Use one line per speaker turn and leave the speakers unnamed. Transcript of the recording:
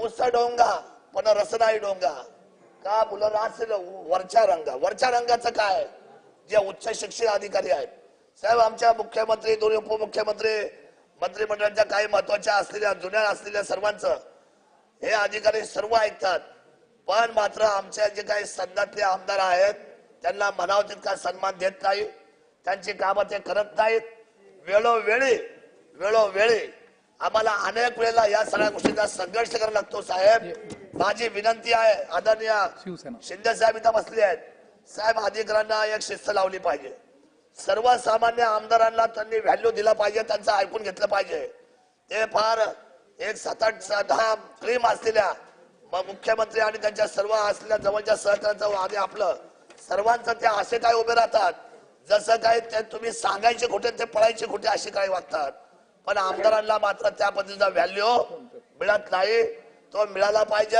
मुसा डोंगा पण रस नाही डोंगा. का मुलं असेल वरच्या रंगा. वरच्या रंगाचं काय? जे उच्च शिक्षित अधिकारी आहेत. साहेब आमच्या मुख्यमंत्री दोन्ही उपमुख्यमंत्री मंत्रिमंडळाच्या काही महत्त्वाच्या असलेल्या जुन्या असलेल्या सर्वांचं हे अधिकारी सर्व ऐकतात. पण मात्र आमच्या जे काही संघातले आमदार आहेत त्यांना म्हणावं तितका सन्मान देत नाही त्यांची कामं ते करत नाहीत. वेळोवेळी वेळोवेळी आम्हाला अनेक वेळेला या सगळ्या गोष्टींचा संघर्ष करावा लागतो साहेब. माझी विनंती आहे आदरणीय शिंदे साहेब इथं बसले आहेत. साहेब अधिकाऱ्यांना एक शिस्त लावली पाहिजे. सर्वसामान्य आमदारांना त्यांनी व्हॅल्यू दिला पाहिजे त्यांचं ऐकून घेतलं पाहिजे. ते फार एक सात आठ स- दहा क्रीम असलेल्या मुख्यमंत्री आणि त्यांच्या सर्व असलेल्या जवळच्या सहकार्याचं आणि आपलं. सर्वांचं ते असे काय उभे राहतात. जसं काय ते तुम्ही सांगायचे खोटे ते पळायचे खोटे असे काय वागतात. पण आमदारांना मात्र त्या पद्धतीचा व्हॅल्यू मिळत नाही. तो मिळाला पाहिजे.